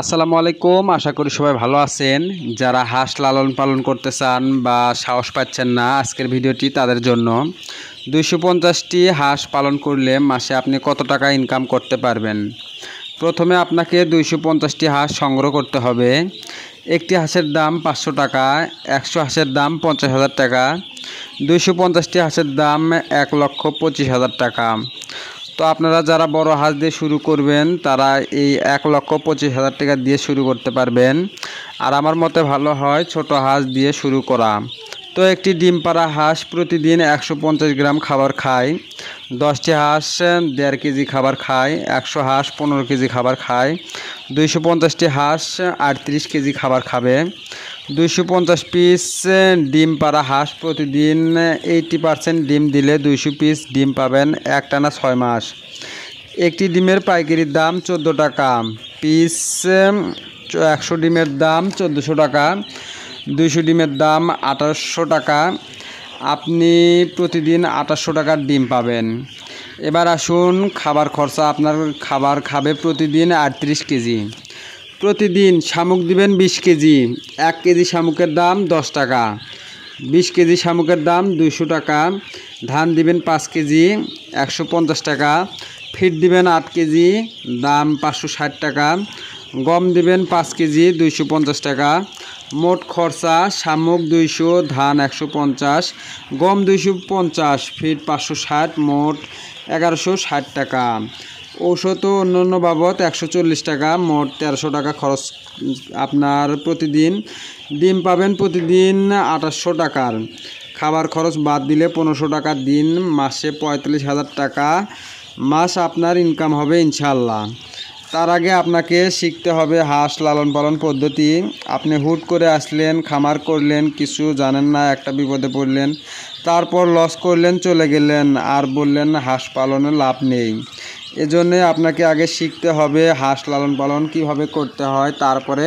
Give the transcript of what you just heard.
আসসালামু আলাইকুম। আশা করি সবাই ভালো আছেন। যারা হাঁস লালন পালন করতে চান বা সাহস পাচ্ছেন না আজকের ভিডিওটি তাদের জন্য। দুইশো পঞ্চাশটি হাঁস পালন করলে মাসে আপনি কত টাকা ইনকাম করতে পারবেন? প্রথমে আপনাকে দুইশো পঞ্চাশটি হাঁস সংগ্রহ করতে হবে। একটি হাঁসের দাম পাঁচশো টাকা, একশো হাঁসের দাম পঞ্চাশ হাজার টাকা, দুইশো পঞ্চাশটি হাঁসের দাম এক লক্ষ পঁচিশ হাজার টাকা। তো আপনারা যারা বড় হাঁস দিয়ে শুরু করবেন, তারা এই এক লক্ষ পঁচিশ হাজার টাকা দিয়ে শুরু করতে পারবেন। আর আমার মতে ভালো হয় ছোট হাঁস দিয়ে শুরু করা। তো একটি ডিম পাড়া হাঁস প্রতিদিন একশো পঞ্চাশ গ্রাম খাবার খায়। দশটি হাঁস, দেড় কেজি খাবার খায়। একশো হাঁস, পনেরো কেজি খাবার খায়। দুইশো পঞ্চাশটি হাঁস, আটত্রিশ কেজি খাবার খাবে। দুইশো পঞ্চাশ পিস ডিম পাড়া হাঁস প্রতিদিন এইটি পার্সেন্ট ডিম দিলে দুইশো পিস ডিম পাবেন একটানা ছয় মাস। একটি ডিমের পাইকারির দাম চোদ্দ টাকা। পিস একশো ডিমের দাম চোদ্দোশো টাকা। দুইশো ডিমের দাম আঠারোশো টাকা। আপনি প্রতিদিন আঠাশশো টাকার ডিম পাবেন। এবার আসুন, খাবার খরচা আপনার খাবার খাবে প্রতিদিন আটত্রিশ কেজি। প্রতিদিন শামুক দিবেন বিশ কেজি। এক কেজি শামুকের দাম দশ টাকা। বিশ কেজি শামুকের দাম দুইশো টাকা। ধান দিবেন পাঁচ কেজি, একশো পঞ্চাশ টাকা। ফিট দিবেন আট কেজি, দাম পাঁচশো ষাট টাকা। গম দিবেন পাঁচ কেজি, দুইশো পঞ্চাশ টাকা। মোট খরচা শামুক দুইশো, ধান একশো পঞ্চাশ, গম দুইশো পঞ্চাশ, ফিট পাঁচশো ষাট, মোট এগারোশো ষাট টাকা। ঔষধ ও অন্যান্য বাবদ একশো চল্লিশ টাকা, মোট তেরোশো টাকা খরচ, আপনার প্রতিদিন ডিম পাবেন প্রতিদিন আঠাশশো টাকার। খাবার খরচ বাদ দিলে পনেরোশো টাকা দিন, মাসে পঁয়তাল্লিশ হাজার টাকা, মাস আপনার ইনকাম হবে ইনশাল্লাহ তার আগে আপনাকে শিখতে হবে হাঁস লালন পালন পদ্ধতি। আপনি হুট করে আসলেন, খামার করলেন, কিছু জানেন না, একটা বিপদে পড়লেন, তারপর লস করলেন, চলে গেলেন, আর বললেন হাঁস পালনে লাভ নেই। এজন্যে আপনাকে আগে শিখতে হবে হাঁস লালন পালন কীভাবে করতে হয় তারপরে